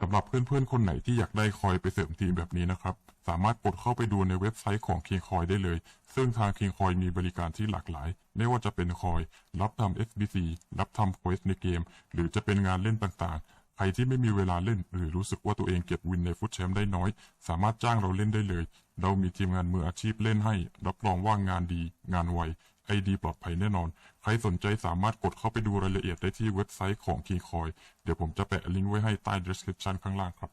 สำหรับเพื่อนๆ คนไหนที่อยากได้คอยไปเสริมทีมแบบนี้นะครับ สามารถกดเข้าไปดูในเว็บไซต์ของ King Coin ได้เลย ซึ่งทาง King Coin มีบริการที่หลากหลาย ไม่ว่าจะเป็นคอย รับทำ SBC รับทำเควสในเกม หรือจะเป็นงานเล่นต่างๆ ใครที่ไม่มีเวลาเล่น หรือรู้สึกว่าตัวเองเก็บวินในฟุตแชมป์ได้น้อย สามารถจ้างเราเล่นได้เลย เรามีทีมงานมืออาชีพเล่นให้ รับรองว่างานดี งานไว ไอดีปลอดภัยแน่นอน ใครสนใจสามารถกดเข้าไปดูรายละเอียดได้ที่เว็บไซต์ของ King Coin เดี๋ยวผมจะแปะลิงก์ไว้ให้ใต้ description ข้างล่างครับ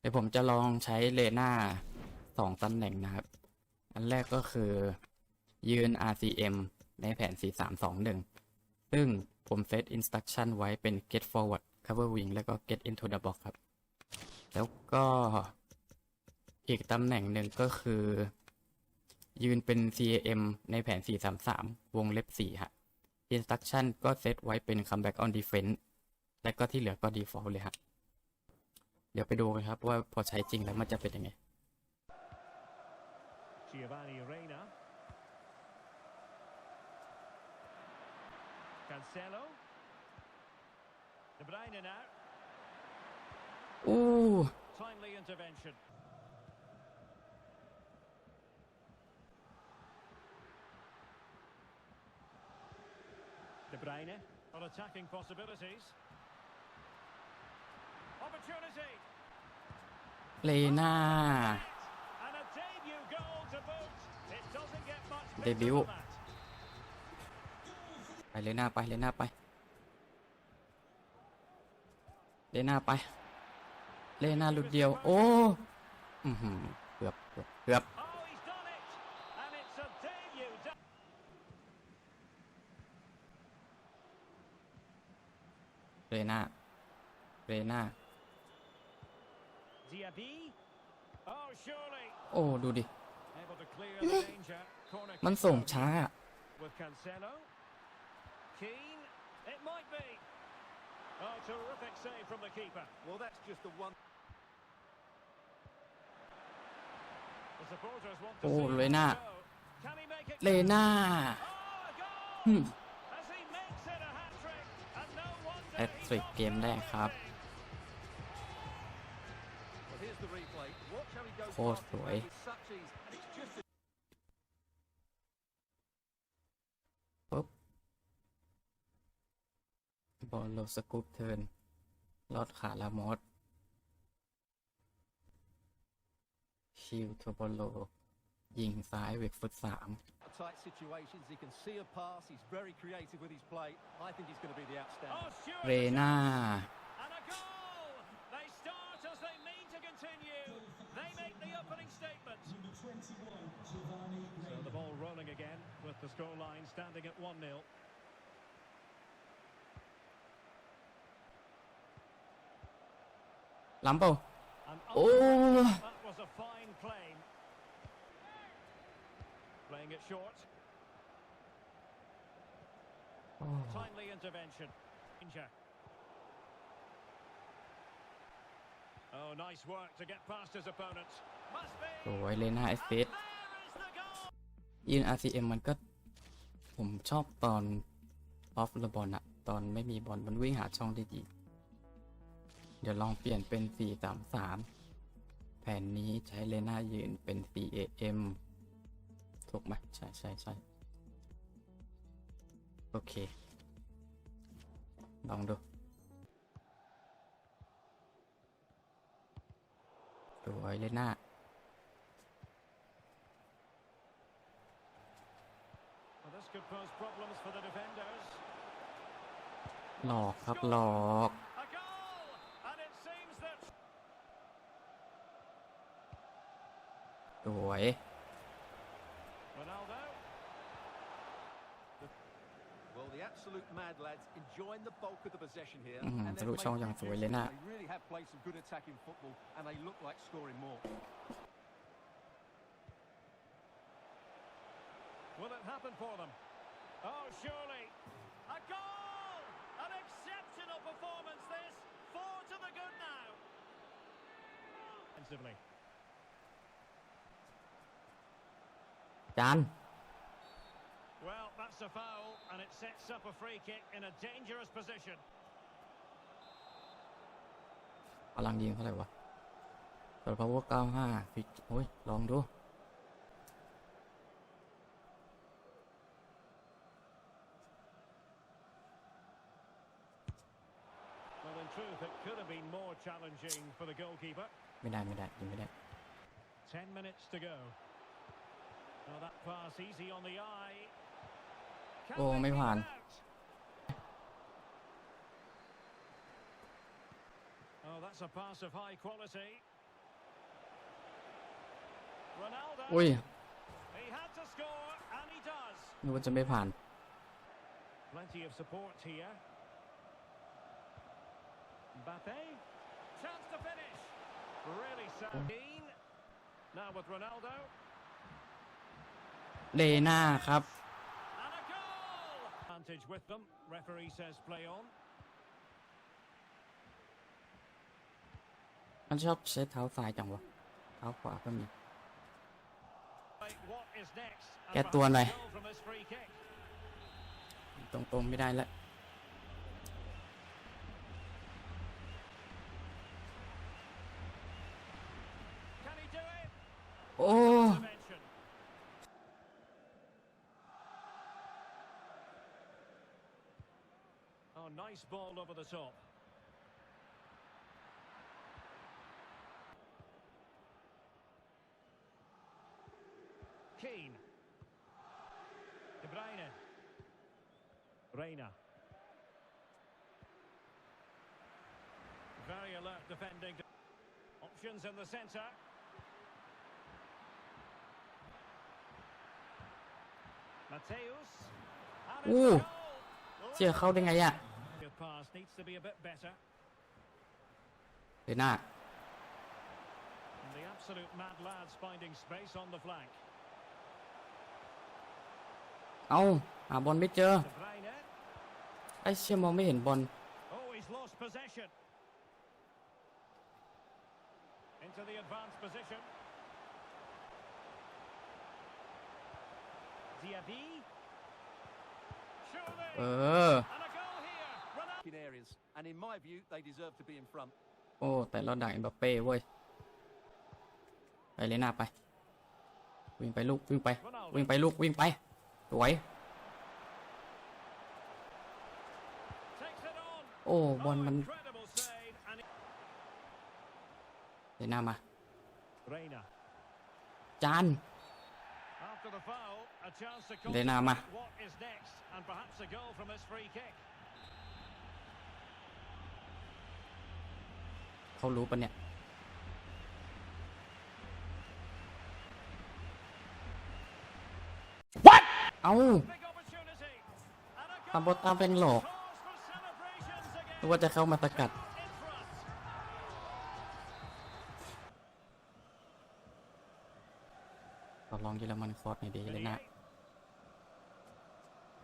เดี๋ยวผมจะลองใช้เลน่า สองตำแหน่งนะครับ อันแรกก็คือยืน RCM ในแผน 4321 ซึ่งผมเซต instruction ไว้เป็น get forward cover wing แล้วก็ get into the box ครับ แล้วก็อีกตำแหน่งหนึ่งก็คือ ยืนเป็น CAM ในแผน 433 วงเล็บ4ฮะ instruction ก็เซตไว้เป็น comeback on defense และก็ที่เหลือก็ default เลยฮะ เดี๋ยวไปดูกันครับว่าพอใช้จริงแล้วมันจะเป็นยังไง Giovanni Reina. Cancelo. De Bruyne now. อู้ Timely intervention. De Bruyne on attacking possibilities. Opportunity. เลน่า doesn't get much Debut. better than that. ไปเลน่าไปเลน่าไปเลน่าไปเลน่าหลุดเดียว โอ้อือหือเกือบเกือบเกือบ Oh, he's done it! And it's a debut. done. เลน่าเลน่า Diaby. Oh, surely โอ้ ดูดิ able to clear the danger. Corner มัน kick ส่งช้า with Cancelo. Keane. It might be. Oh, terrific save from the keeper. Well, that's just the one. The supporters want to Oh, see Reina. him go. Can he make it? เลน่า Oh, a หึ goal! As he makes it a hat trick, and no wonder แอต he's ทริกเกมแรกครับ Well, here's the replay. Watch how he goes โคตร past ส the วย man with such ease, and it's just a ปุ๊ บบอลโลสกูปเทิร์นลอดขาลามอสคิวทูบอลโล ยิงซ้ายเวกฟุตสาม tight situations. He can see a pass. He's very creative with his play. I think he's going to be the Oh, outstanding. เร Stewart. น่า And a goal! They start as they mean to continue. They make the opening statement. So the ball rolling again with the scoreline standing at 1 ล้ำเปล่า And Oh. that was a fine claim. Playing it short. โอ้ Timely intervention. Danger. Oh, nice work to get past his opponent. Must be. สวยเลน่าเอสเ And ส there is the goal. ยิง RCM มันก็ ผมชอบตอนออฟระบอลอะตอนไม่มีบอลมันวิ่งหาช่องได้ดีเดี๋ยวลองเปลี่ยนเป็น 433 แผนนี้ใช้เลน่ายืนเป็น 4AM ถูกไหมใช่ใช่ใช่โอเค ลองดู สวยเลน่า Well, this could pose problems for the defenders. หลอกครับหลอก the they really have played some good attacking football and they look like scoring more. Will it happen for them? Oh, surely. A goal! An exceptional performance this. Four to the good now. Defensively. A dangerous position. พลังยิงเท่าไหร่วะเปิด power 95ฟิกโอ้ย ลองดู Well, in truth, it could have been more challenging for the goalkeeper. ไม่ได้ ไม่ได้ยิงไม่ได้ Ten minutes to go. โอ้ they ไม่ keep ผ่าน it out? Oh, that's a pass of high quality. Ronaldo. อุ้ย He had to score, and he does. นึกว่าจะไม่ผ่าน Plenty of support here. Mbappe. Chance to finish. Really sound. Keane. Now with Ronaldo. เลน่าครับ And a goal! Advantage with them. Referee says play on. มันชอบใช้เท้าซ้ายจังวะ เท้าขวาก็มี Right, What is next? And แก้ตัวหน่อย perhaps a goal from this free kick. ตรงๆไม่ได้แล้ว nice ball over the top. Keane. De Bruyne. Reina. Very alert defending. Options in the centre. Mateus. And it's a Ooh. goal. เชื่อเข้าได้ไงอะ Good pass needs to be a bit better. เลน่า And the absolute mad lads finding space on the flank. เอาหาบอลไม่เจอ De Bruyne. ไอ้เชี่ยมองไม่เห็นบอล Oh, he's lost possession. Into the advanced position. Diaby. Surely. เออ And a goal here. Ronaldo. in areas, and in my view, they deserve to be in front. โอ้ แต่เราดักเอ็มบัปเป้เว้ย ไปเลน่าไป วิ่งไปลูก วิ่งไป วิ่งไปลูก วิ่งไป สวย Takes it on. โอ้ บอล Oh, มัน incredible save. And เลน่ามา Reina. จาน After the foul, a chance to Lena ma. contemplate what is next, and perhaps a goal from this free kick. เขารู้ปะเนี่ย What เอา Big opportunity. And a ตามบทตามเป็นหลอก cause for celebrations again นึกว่าจะเข้ามาสกัด in front. ต่อรองเยอรมันคอร์สหน่อยดีเลยนะ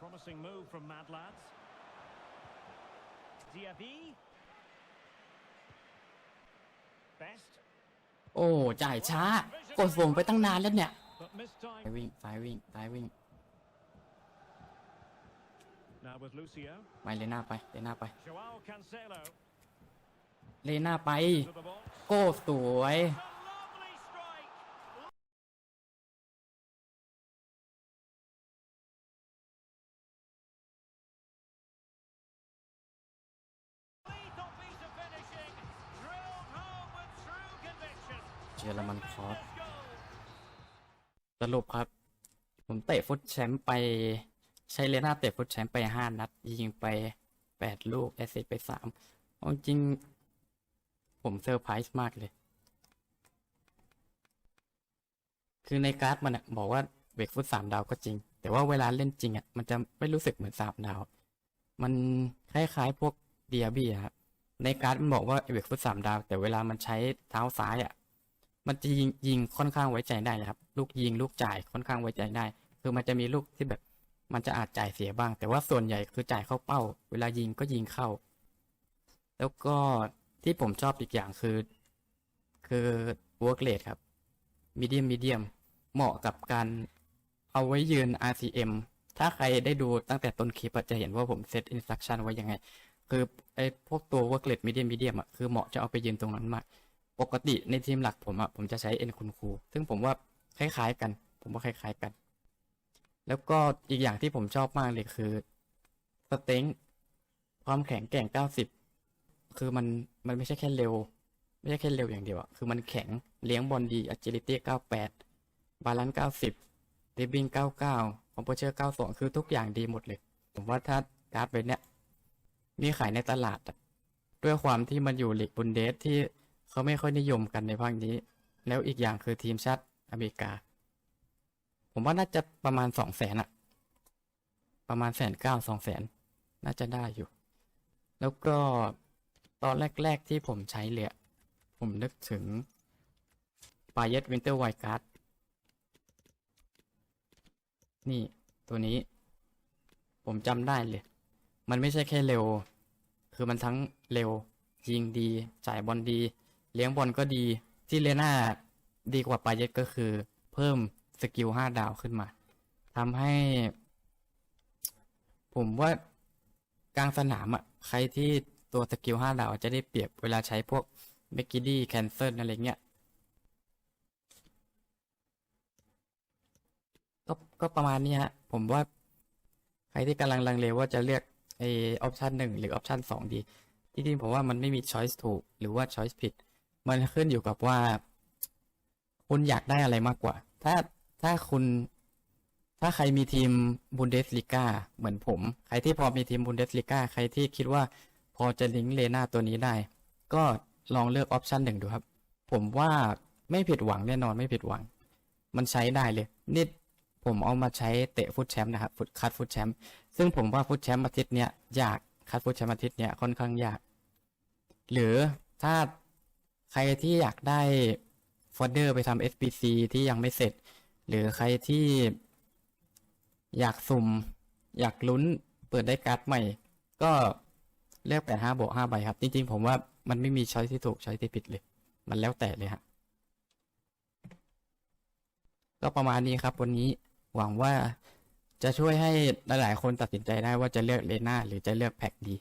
Promising move from Mad Lads. Diaby. โอ้จ่ายช้ากดส่งไปตั้งนานแล้วเนี่ย but missed ซ้ายวิ่งซ้ายวิ่งซ้ายวิ่งไปเลน่าไปเลน่าไปเลน่าไป โก้สวย เยอรมันคอร์สสรุปครับ ผมเตะฟุตแชมป์ไป ใช้เลน่าเตะฟุตแชมป์ไปห้านัด ยิงไปแปดลูกแอสซิสไปสามจริง ผมเซอร์ไพรส์มากเลย คือในการ์ดมันบอกว่าเบรกฟุตสามดาวก็จริง แต่ว่าเวลาเล่นจริงอะมันจะไม่รู้สึกเหมือนสามดาว มันคล้ายๆพวกเดียบี้ครับในการ์ดมันบอกว่าเบรกฟุตสามดาว แต่เวลามันใช้เท้าซ้ายอะ มันจะยิงยิงค่อนข้างไว้ใจได้นะครับ ลูกยิงลูกจ่ายค่อนข้างไว้ใจได้ คือมันจะมีลูกที่แบบ มันจะอาจจ่ายเสียบ้าง แต่ว่าส่วนใหญ่คือจ่ายเข้าเป้า เวลายิงก็ยิงเข้า แล้วก็ที่ผมชอบอีกอย่างคือ คือ work rate ครับ medium medium เหมาะกับการเอาไว้ยืน RCM ถ้าใครได้ดูตั้งแต่ต้นคลิปจะเห็นว่าผมเซต instruction ไว้ยังไง คือไอ้พวกตัว work rate medium medium อะคือเหมาะจะเอาไปยืนตรงนั้นมาก ปกติในทีมหลักผมอะผมจะใช้ n คุณครู ซึ่งผมว่าคล้ายๆกัน ผมว่าคล้ายๆกัน แล้วก็อีกอย่างที่ผมชอบมากเลยคือสเต็งความแข็งแกร่ง 90 คือมันมันไม่ใช่แค่เร็ว ไม่ใช่แค่เร็วอย่างเดียวอะคือมันแข็งเลี้ยงบอลดี agility 98บาลานซ์90 dribbling 99 composure 92 คือทุกอย่างดีหมดเลย ผมว่าถ้าการ์ดเวทเนี้ยมีขายในตลาดด้วยความที่มันอยู่ลีกบุนเดสที่ เขาไม่ค่อยนิยมกันในภาคนี้ แล้วอีกอย่างคือทีมชาติอเมริกา ผมว่าน่าจะประมาณสองแสนอะประมาณแสนเก้าสองแสนน่าจะได้อยู่ แล้วก็ตอนแรก ๆ ที่ผมใช้เลยผมนึกถึงปาเยตวินเตอร์ไวการ์ดนี่ตัวนี้ ผมจำได้เลย มันไม่ใช่แค่เร็ว คือมันทั้งเร็ว ยิงดี จ่ายบอลดี เลี้ยงบอลก็ดีที่เลน่าดีกว่าปาเยตก็คือ เพิ่มสกิลห้าดาวขึ้นมาทำให้ ผมว่ากลางสนามอะใครที่ตัวสกิลห้าดาวจะได้เปรียบเวลาใช้พวกเมกกิดี้แคนเซิลอะไรเงี้ยก็ก็ประมาณนี้ฮะ ผมว่า ใครที่กำลังลังเลว่าจะเลือกไอออปชันหนึ่งหรือออปชันสองดี จริงๆผมว่ามันไม่มีช้อยส์ถูก หรือว่าช้อยส์ผิด มันขึ้นอยู่กับว่า คุณอยากได้อะไรมากกว่า ถ้าถ้าคุณ ถ้าใครมีทีมบุนเดสลิก้าเหมือนผม ใครที่พอมีทีมบุนเดสลิก้าใครที่คิดว่าพอจะลิงก์เลน่าตัวนี้ได้ ก็ลองเลือกออปชันหนึ่งดูครับ ผมว่าไม่ผิดหวังแน่นอนไม่ผิดหวัง มันใช้ได้เลยนี่ผมเอามาใช้เตะฟุตแชมป์นะครับฟุตคัดฟุตแชมป์ซึ่งผมว่าฟุตแชมป์อาทิตย์เนี้ยยากคัดฟุตแชมป์อาทิตย์เนี้ยค่อนข้างยาก หรือถ้า ใครที่อยากได้ฟอร์เดอร์ไปทำ SPC ที่ยังไม่เสร็จ หรือใครที่อยากสุ่ม อยากลุ้นเปิดได้การ์ดใหม่ ก็เลือกแปดห้าบวกห้าใบครับ จริงๆ ผมว่ามันไม่มีช้อยที่ถูกช้อยที่ผิดเลย มันแล้วแต่เลยฮะก็ประมาณนี้ครับวันนี้หวังว่าจะช่วยให้หลายๆคนตัดสินใจได้ว่าจะเลือกเลน่าหรือจะเลือกแพ็กดี